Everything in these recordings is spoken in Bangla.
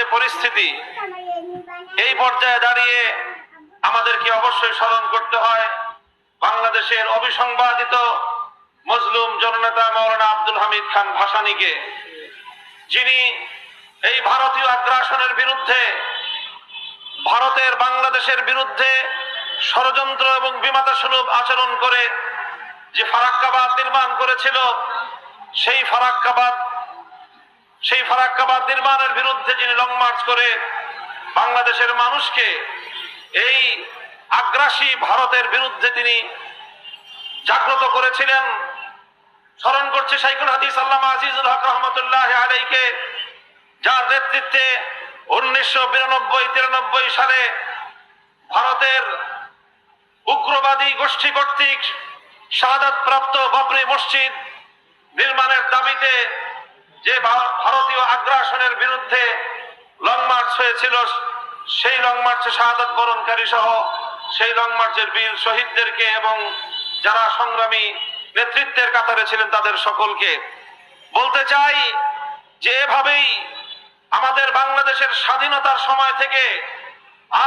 যে পরিস্থিতি এই পর্যায়ে দাঁড়িয়ে আমাদেরকে অবশ্যই স্মরণ করতে হয়। বাংলাদেশের অবিসংবাদিত মজলুম জননেতা মৌলানা আব্দুল হামিদ খান ভাসানীকে, যিনি এই ভারতীয় আগ্রাসনের বিরুদ্ধে, ভারতের বাংলাদেশের বিরুদ্ধে ষড়যন্ত্র এবং বিমাতা সুলভ আচরণ করে যে ফারাক্কাবাদ নির্মাণ করেছিল, সেই ফারাক্কাবাদ সেই ফারাক্কাবাদ নির্মাণের বিরুদ্ধে যিনি লং মার্চ করে বাংলাদেশের মানুষকে এই আগ্রাসী ভারতের বিরুদ্ধে তিনি জাগ্রত করেছিলেন, স্মরণ করছে শাইখুল হাদিস আল্লামা আজিজুল হক রহমতুল্লাহ আলাইকে, যার নেতৃত্বে উনিশশো বিরানব্বই তিরানব্বই সালে ভারতের উগ্রবাদী গোষ্ঠী কর্তৃক শাহাদাত প্রাপ্ত বাবরি মসজিদ নির্মাণের দাবিতে যে ভারতীয় আগ্রাসনের বিরুদ্ধে লং মার্চ হয়েছিল, সেই লং মার্চে শাহাদাত বরণকারী সহ সেই লং মার্চের বীর শহীদদেরকে এবং যারা সংগ্রামী নেতৃত্বের কাতারে ছিলেন তাদের সকলকে। বলতে চাই যে এভাবেই আমাদের বাংলাদেশের স্বাধীনতার সময় থেকে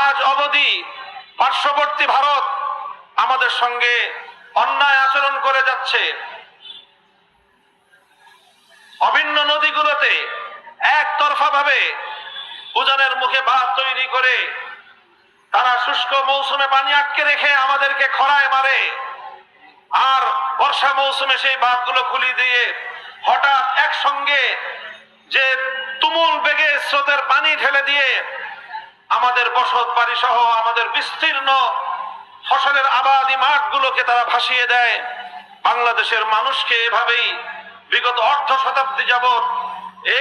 আজ অবধি পার্শ্ববর্তী ভারত আমাদের সঙ্গে অন্যায় আচরণ করে যাচ্ছে। অভিন্ন নদীগুলোতে একতরফা ভাবে উজানের মুখে বাঁধ তৈরি করে তারা শুষ্ক মৌসুমে পানি আটকে রেখে আমাদেরকে খরায় মারে। আর বর্ষা মৌসুমে সেই বাঁধগুলো খুলি দিয়ে হঠাৎ একসঙ্গে যে তুমুল বেগে স্রোতের পানি ঢেলে দিয়ে আমাদের বসত বাড়ি সহ আমাদের বিস্তীর্ণ ফসলের আবাদি মাঠগুলোকে তারা ভাসিয়ে দেয়। বাংলাদেশের মানুষকে এভাবেই বিগত অর্ধ শতাব্দী যাবৎ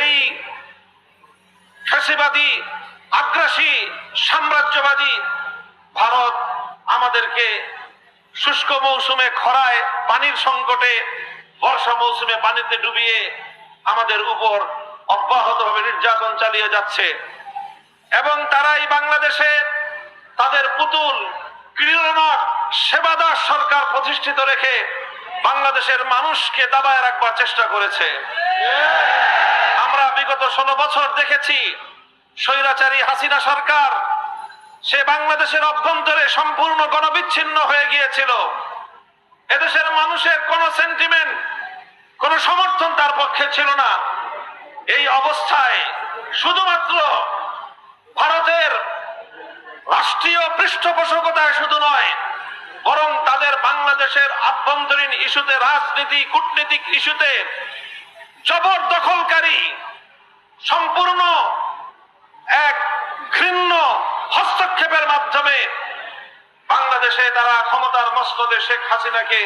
এই ফ্যাসিবাদী, আগ্রাসী, সাম্রাজ্যবাদী ভারত আমাদেরকে শুষ্ক মৌসুমে খরায় পানির সংকটে, বর্ষা মৌসুমে পানিতে ডুবিয়ে আমাদের উপর অব্যাহতভাবে নির্যাতন চালিয়ে যাচ্ছে। এবং তারাই বাংলাদেশে তাদের পুতুল ক্রীড়নাথ সেবাদাস সরকার প্রতিষ্ঠিত রেখে বাংলাদেশের মানুষকে দাবায় রাখবার চেষ্টা করেছে। আমরা বিগত ষোলো বছর দেখেছি, স্বৈরাচারী হাসিনা সরকার সে বাংলাদেশের অভ্যন্তরে সম্পূর্ণ গণবিচ্ছিন্ন হয়ে গিয়েছিল। এদেশের মানুষের কোন সেন্টিমেন্ট কোন সমর্থন তার পক্ষে ছিল না। এই অবস্থায় শুধুমাত্র ভারতের রাষ্ট্রীয় পৃষ্ঠপোষকতায় শুধু নয় বাংলাদেশের আভ্যন্তরীণ ইস্যুতে, রাজনীতি, কূটনীতিক ইস্যুতে জবরদখলকারী, সম্পূর্ণ এক ঘৃণ্য হস্তক্ষেপের মাধ্যমে বাংলাদেশে তারা ক্ষমতার মস্তদে শেখ হাসিনাকে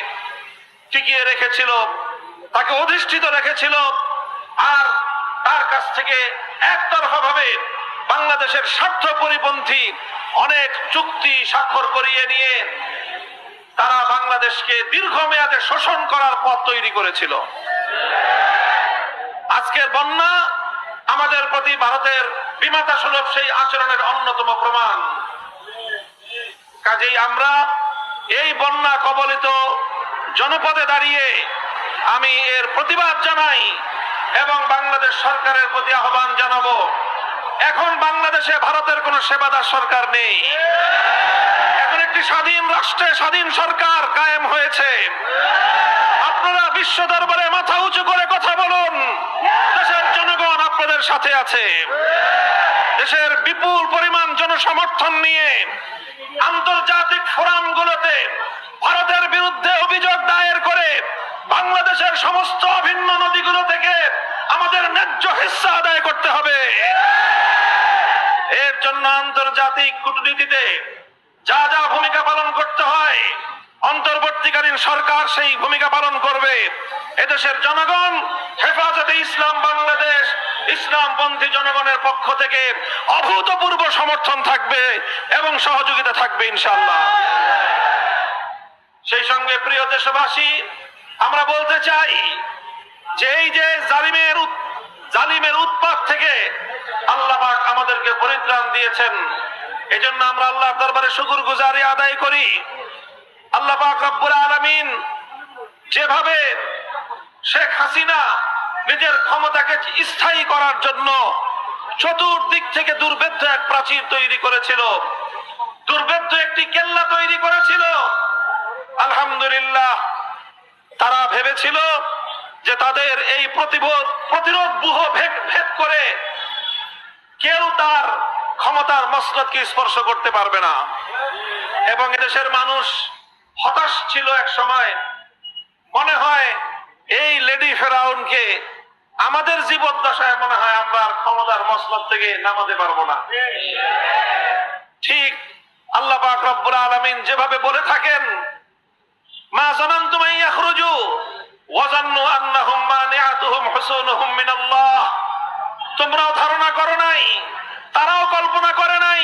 টিকিয়ে রেখেছিল, তাকে অধিষ্ঠিত রেখেছিল, আর তার কাছ থেকে একতরফা ভাবে বাংলাদেশের স্বার্থ পরিপন্থী অনেক চুক্তি স্বাক্ষর করিয়ে নিয়ে তারা বাংলাদেশকে দীর্ঘমেয়াদে শোষণ করার পথ তৈরি করেছিল। আজকের বন্যা আমাদের প্রতি ভারতের বিমাতা সুলভ সেই আচরণের অন্যতম প্রমাণ। কাজেই আমরা এই বন্যা কবলিত জনপদে দাঁড়িয়ে আমি এর প্রতিবাদ জানাই এবং বাংলাদেশ সরকারের প্রতি আহ্বান জানাব। এখন বাংলাদেশে ভারতের কোনো সেবাদার সরকার নেই। একটি স্বাধীন রাষ্ট্রে স্বাধীন সরকার কায়েম হয়েছে। আপনারা বিশ্ব দরবারে মাথা উঁচু করে কথা বলুন। দেশের জনগণ আপনাদের সাথে আছে। দেশের বিপুল পরিমাণ জনসমর্থন নিয়ে আন্তর্জাতিক ফোরামগুলোতে ভারতের বিরুদ্ধে অভিযোগ দায়ের করে বাংলাদেশের সমস্ত অভিন্ন নদীগুলো থেকে আমাদের ন্যায্য হিস্সা আদায় করতে হবে। এর জন্য আন্তর্জাতিক কূটনীতিতে যা যা ভূমিকা পালন করতে হয়, অন্তর্বর্তীকালীন সরকার সেই ভূমিকা পালন করবে। এদেশের জনগণ, হেফাজতে ইসলাম বাংলাদেশ ইসলামপন্থী জনগণের পক্ষ থেকে অভূতপূর্ব সমর্থন থাকবে এবং সহযোগিতা থাকবে ইনশাল্লাহ সেই সঙ্গে প্রিয় দেশবাসী, আমরা বলতে চাই যে এই যে জালিমের জালিমের উৎপাত থেকে আল্লাহ আমাদেরকে পরিত্রাণ দিয়েছেন। এজন্য আমরা আল্লাহর দরবারে শুকুর গুজারি আদায় করি। আল্লাহ পাক রব্বুল আলামিন যেভাবে শেখ হাসিনা নিজের ক্ষমতাকে স্থায়ী করার জন্য চতুর্দিক থেকে দুর্ভেদ্য এক প্রাচীর তৈরি করেছিল, দুর্ভেদ্য একটি কেল্লা তৈরি করেছিল, আলহামদুলিল্লাহ তারা ভেবেছিল যে তাদের এই প্রতিরোধ প্রতিরোধ বুহ ভেদ ভেদ করে কেউ তার ক্ষমতার মসনদকে স্পর্শ করতে পারবে না। এবং এদেশের মানুষ হতাশ ছিল এক সময়। মনে হয় এই লেডি ফেরাউনকে আমাদের জীবদ্দশায় মনে হয় আমরা ক্ষমতার মসনদ থেকে নামাতে পারব না। ঠিক আল্লাহ পাক রব্বুল আলামিন যেভাবে বলে থাকেন, মা জানান্তুম ইয়াখরুজু ওয়া জান্নু আন্নাহুম মানিআতুহুম হুসুনুহুম মিনাল্লাহ। তোমরাও ধারণা করো নাই তারাও কল্পনা করে নাই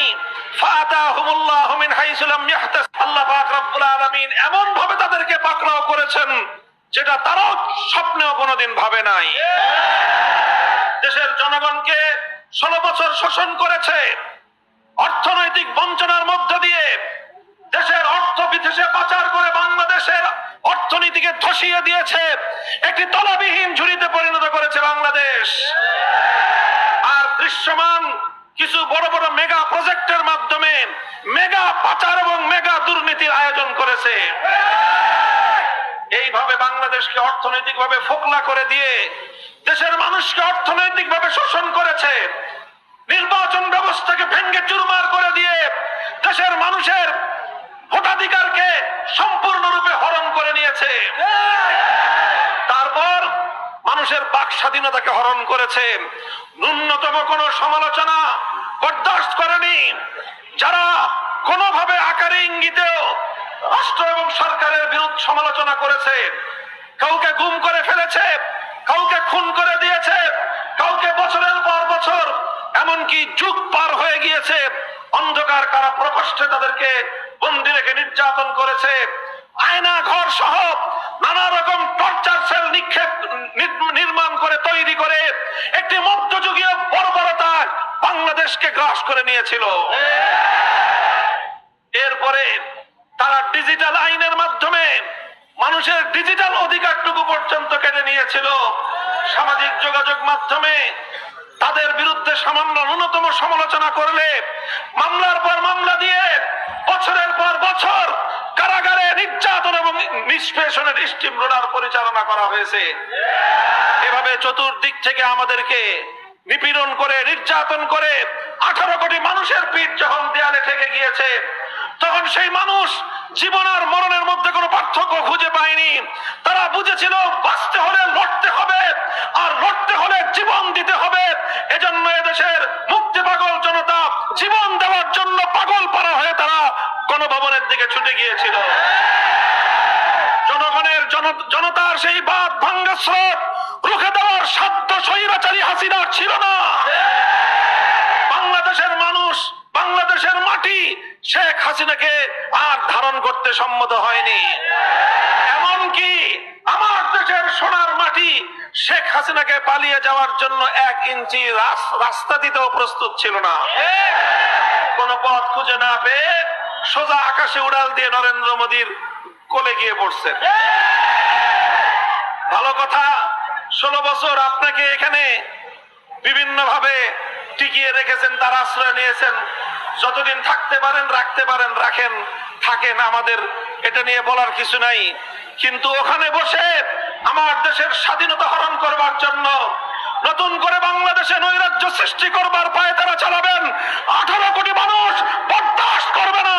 মিন এমন ভাবে তাদেরকে পাকড়াও করেছেন, যেটা তারাও স্বপ্নেও কোনোদিন ভাবে নাই। দেশের জনগণকে ষোলো বছর শোষণ করেছে, অর্থনৈতিক বঞ্চনার মধ্য দিয়ে দেশের অর্থ বিদেশে পাচার করে বাংলাদেশের অর্থনীতিকে ধসিয়ে দিয়েছে, একটি তলাবিহীন ঝুড়িতে পরিণত করেছে বাংলাদেশ। আর দৃশ্যমান কিছু বড় বড় মেগা প্রজেক্টের মাধ্যমে মেগা পাচার এবং মেগা দুর্নীতির আয়োজন করেছে। এইভাবে বাংলাদেশকে অর্থনৈতিকভাবে ফোকলা করে দিয়ে দেশের মানুষকে অর্থনৈতিকভাবে শোষণ করেছে। নির্বাচন ব্যবস্থাকে ভেঙ্গে চুরমার করে দিয়ে দেশের মানুষের ভোটাধিকারকে সম্পূর্ণরূপে হরণ করে নিয়েছে। তারপর মানুষের বাক স্বাধীনতাকে হরণ করেছে। ন্যূনতম কোনো সমালোচনা বরদাস্ত করেনি। যারা কোনোভাবে আকারে ইঙ্গিতেও রাষ্ট্র এবং সরকারের বিরুদ্ধে সমালোচনা করেছে, কাউকে গুম করে ফেলেছে, কাউকে খুন করে দিয়েছে, কাউকে বছরের পর বছর এমনকি যুগ পার হয়ে গিয়েছে, অন্ধকার কারা প্রকোষ্ঠে তাদেরকে বন্দি রেখে নির্যাতন করেছে আয়না ঘর সহ নানা রকম টর্চার সেল নিক্ষেপ নির্মাণ করে, তৈরি করে একটি মধ্যযুগীয় বর্বরতা বাংলাদেশকে গ্রাস করে নিয়েছিল। এরপরে তারা ডিজিটাল আইনের মাধ্যমে মানুষের ডিজিটাল অধিকারটুকু পর্যন্ত কেড়ে নিয়েছিল। সামাজিক যোগাযোগ মাধ্যমে তাদের বিরুদ্ধে সামান্য ন্যূনতম সমালোচনা করলে মামলার পর মামলা দিয়ে বছরের পর বছর কারাগারে নির্যাতন এবং নিষ্পেষণের স্টিম পরিচালনা করা হয়েছে। এভাবে চতুর্দিক থেকে আমাদেরকে নিপীড়ন করে, নির্যাতন করে আঠারো কোটি মানুষের পিঠ যখন দেয়ালে থেকে গিয়েছে, তখন সেই মানুষ জীবন আর মরণের মধ্যে কোনো পার্থক্য খুঁজে পায়নি। তারা বুঝেছিল বাঁচতে হলে লড়তে হবে আর লড়তে হলে জীবন দিতে হবে এজন্য এদেশের মুক্তি পাগল জনতা জীবন দেওয়ার জন্য পাগল পারা হয়ে তারা গণভবনের গিয়েছিল। জনগণের জনতার সেই বাদ ভাঙ্গা স্রোত রুখে দেওয়ার সাধ্য স্বৈরাচারী হাসিনার ছিল না। বাংলাদেশের মানুষ, বাংলাদেশের মাটি শেখ হাসিনাকে আর ধারণ করতে সম্মত হয়নি। এমনকি আমার দেশের সোনার মাটি শেখ হাসিনাকে পালিয়ে যাওয়ার জন্য এক ইঞ্চি রাস্তা দিতেও প্রস্তুত ছিল না। কোন পথ খুঁজে না পেয়ে সোজা আকাশে উড়াল দিয়ে নরেন্দ্র মোদীর কোলে গিয়ে পড়ছেন ভালো কথা, ষোলো বছর আপনাকে এখানে বিভিন্ন ভাবে টিকিয়ে রেখেছেন, তার আশ্রয় নিয়েছেন। যতদিন থাকতে পারেন, রাখতে পারেন, রাখেন, থাকেন আমাদের, এটা নিয়ে বলার কিছু নাই। কিন্তু ওখানে বসে আমার দেশের স্বাধীনতা হরণ করবার জন্য নতুন করে বাংলাদেশে নৈরাজ্য সৃষ্টি করবার পায়ে তারা চালাবেন। আঠারো কোটি মানুষ বরদাস্ত করবে না।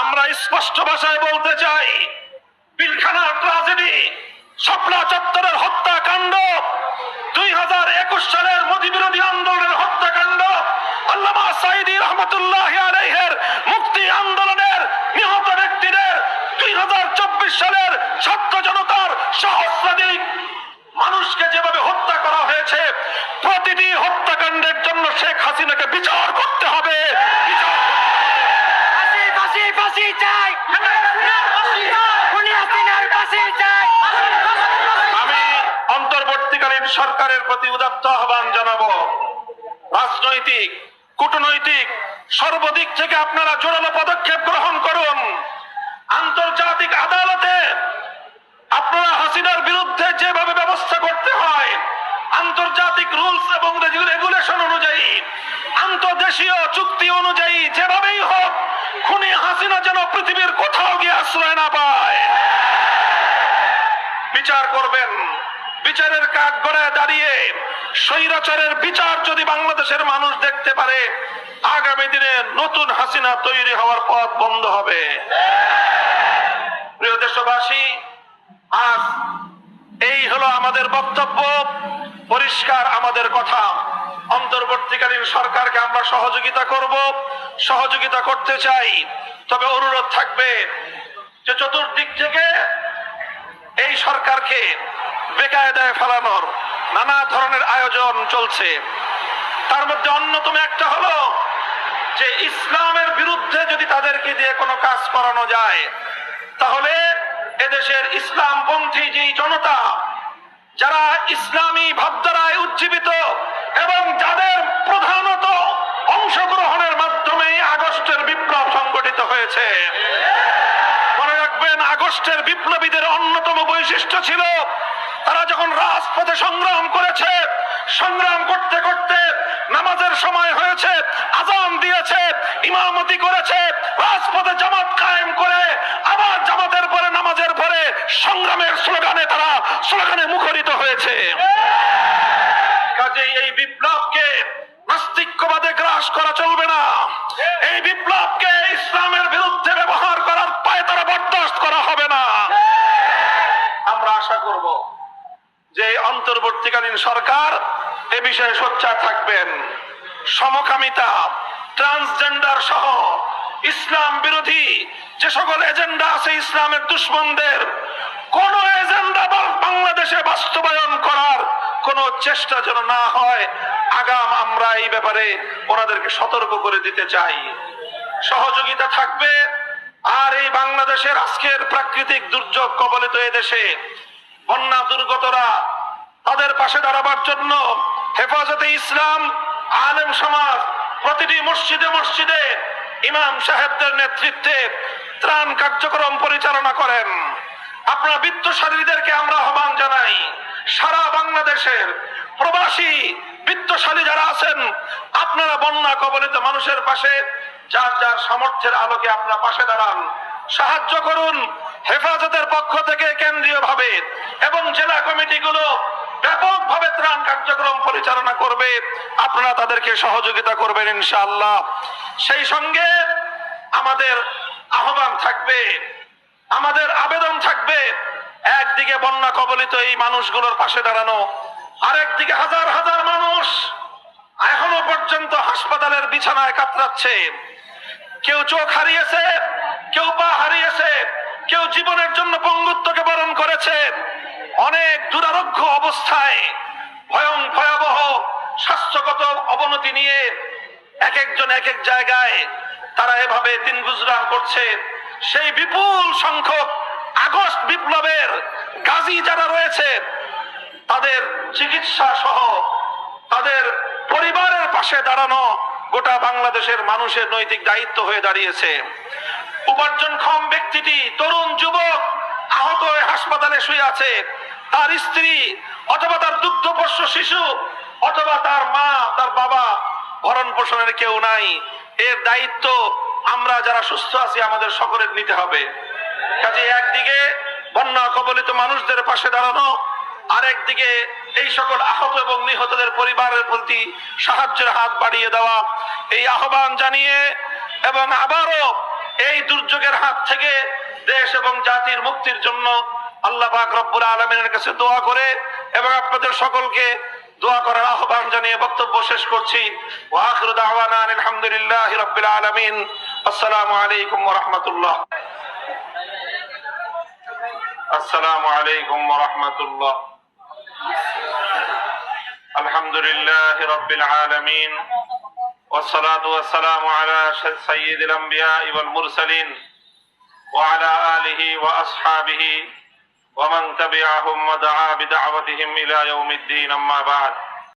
আমরা স্পষ্ট ভাষায় বলতে চাই, পিলখানার ট্রাজেডি শাপলা চত্বরের হত্যাকাণ্ড, দুই হাজার একুশ সালের মোদী বিরোধী আন্দোলনের হত্যাকাণ্ড, আল্লামা সাইদি রহমতুল্লাহ আলাইহের মুক্তি আন্দোলনের নিহত ব্যক্তিদের দুই হাজার চব্বিশ সালের ছাত্র জনতার সহস্রাধিক মানুষকে যেভাবে হত্যা করা হয়েছে প্রতিটি হত্যাকাণ্ডের জন্য শেখ হাসিনাকে বিচার করতে হবে। আমি অন্তর্বর্তীকালীন সরকারের প্রতি উদাত্ত আহ্বান জানাব। রাজনৈতিক কূটনৈতিক সর্বদিক থেকে আপনারা জোরালো পদক্ষেপ গ্রহণ করুন। আন্তর্জাতিক আদালতে আপনারা হাসিনার বিরুদ্ধে যেভাবে ব্যবস্থা করতে হয়, আন্তর্জাতিক রুলস এবং রেগুলেশন অনুযায়ী, আন্তর্দেশীয় চুক্তি অনুযায়ী যেভাবেই হোক, খুনি হাসিনা যেন পৃথিবীর কোথাও গিয়ে আশ্রয় না পায়। বিচার করবেন। বিচারের কাক গড়ায় দাঁড়িয়ে স্বৈরাচারের বিচার যদি বাংলাদেশের মানুষ দেখতে পারে, আগামী দিনে নতুন হাসিনা তৈরি হওয়ার পথ বন্ধ হবে। প্রিয় দেশবাসী, আজ এই হলো আমাদের বক্তব্য, পরিষ্কার আমাদের কথা। অন্তর্বর্তীকালীন সরকারকে আমরা সহযোগিতা করব, সহযোগিতা করতে চাই। তবে অনুরোধ থাকবে যে চতুর্দিক থেকে এই সরকারকে বেকায়দায় ফেলানোর নানা ধরনের আয়োজন চলছে। তার মধ্যে অন্যতম একটা হলো যে ইসলামের বিরুদ্ধে যদি তাদেরকে দিয়ে কোনো কাজ করানো যায় তাহলে এদেশের ইসলামপন্থী যেই জনতা, যারা ইসলামী ভাবধারায় উজ্জীবিত এবং যাদের প্রধানত অংশগ্রহণের মাধ্যমে আগস্টের বিপ্লব সংগঠিত হয়েছে। মনে রাখবেন, আগস্টের বিপ্লবীদের অন্যতম বৈশিষ্ট্য ছিল, তারা যখন রাজপথে সংগ্রাম করেছে, সংগ্রাম করতে করতে নামাজের সময় হয়েছে, আজান দিয়েছে, ইমামতি করেছে, রাজপথে জামাত কায়েম করে আবার জামাতের পরে, নামাজের পরে সংগ্রামের স্লোগানে তারা, স্লোগানে মুখরিত হয়েছে। কাজেই এই বিপ্লবকে নাস্তিক্যবাদে গ্রাস করা চলবে না। এই বিপ্লবকে ইসলামের বিরুদ্ধে ব্যবহার করার পায়ে তারা বরদাস্ত করা হবে না। আমরা আশা করব যে অন্তর্বর্তীকালীন সরকার এ বিষয়ে সোচ্চার থাকবেন। সমকামিতা ট্রান্সজেন্ডার সহ ইসলাম বিরোধী যে সকল এজেন্ডা আছে ইসলামের দুশ্মনদের, কোন এজেন্ডা বাংলাদেশে বাস্তবায়ন করার কোন চেষ্টা যেন না হয়, আগাম আমরা এই ব্যাপারে ওনাদেরকে সতর্ক করে দিতে চাই। সহযোগিতা থাকবে, আর এই বাংলাদেশের আজকের প্রাকৃতিক দুর্যোগ কবলিত এদেশে বন্যা দুর্গতরা তাদের পাশে দাঁড়াবার জন্য হেফাজতে ইসলাম, আলেম সমাজ, প্রতিটি মসজিদে মসজিদে ইমাম সাহেবদের নেতৃত্বে ত্রাণ কার্যক্রম পরিচালনা করেন। আপনারা বিত্তশালীদেরকে আমরা আহ্বান জানাই, সারা বাংলাদেশের প্রবাসী বিত্তশালী যারা আছেন, আপনারা বন্যা কবলিত মানুষের পাশে যার যার সামর্থ্যের আলোকে আপনার পাশে দাঁড়ান। সাহায্য করুন হেফাজতের পক্ষ থেকে কেন্দ্রীয় ভাবে এবং জেলা কমিটিগুলো ব্যাপকভাবে ত্রাণ কার্যক্রম পরিচালনা করবে। আপনারা তাদেরকে সহযোগিতা করবেন, ইনশাআল্লাহ। সেই সঙ্গে আমাদের আহ্বান থাকবে, আমাদের আবেদন থাকবে, একদিকে বন্যা কবলিত এই মানুষগুলোর পাশে দাঁড়ানো, আরেকদিকে হাজার হাজার মানুষ এখনও পর্যন্ত হাসপাতালের বিছানায় কাতরাচ্ছে। কেউ চোখ হারিয়েছে, কেউ পা হারিয়েছে, কেউ জীবনের জন্য পঙ্গুত্বকে বরণ করেছে। অনেক দুরারোগ্য অবস্থায় ভয়ং ভয়াবহ স্বাস্থ্যগত অবনতি নিয়ে এক একজন এক এক জায়গায় তারা এভাবে দিন গুজরান করছে। সেই বিপুল সংখ্যক আগস্ট বিপ্লবের গাজী যারা রয়েছে, তাদের চিকিৎসা সহ তাদের পরিবারের পাশে দাঁড়ানো গোটা বাংলাদেশের মানুষের নৈতিক দায়িত্ব হয়ে দাঁড়িয়েছে। উপার্জনক্ষম ব্যক্তিটি তরুণ যুবক আহত হয়ে হাসপাতালে শুয়ে আছে। তার স্ত্রী অথবা তার দুগ্ধপোষ্য শিশু অথবা তার মা, তার বাবা, ভরণ পোষণের কেউ নাই। এর দায়িত্ব আমরা যারা সুস্থ আছি, আমাদের সকলের নিতে হবে। কাজে একদিকে বন্যা কবলিত মানুষদের পাশে দাঁড়ানো, আরেকদিকে এই সকল আহত এবং নিহতদের পরিবারের প্রতি সাহায্যের হাত বাড়িয়ে দেওয়া। এই আহ্বান জানিয়ে এবং আবারও এই দুর্যোগের হাত থেকে দেশ এবং জাতির মুক্তির জন্য আল্লাহ পাক রব্বুল আলমিনের কাছে দোয়া করে এবং আপনাদের সকলকে দোয়া করার আহ্বান জানিয়ে বক্তব্য শেষ করছি ওয়াখিরু দাওয়ানা আলহামদুলিল্লাহি রাব্বিল আলামিন আসসালামু আলাইকুম ওয়া রাহমাতুল্লাহ আসসালামু আলাইকুম ওয়া রাহমাতুল্লাহ الحمد لله رب العالمين والصلاة والسلام على سيد الأنبياء والمرسلين وعلى آله وأصحابه ومن تبعهم ودعا بدعوتهم إلى يوم الدين أما بعد.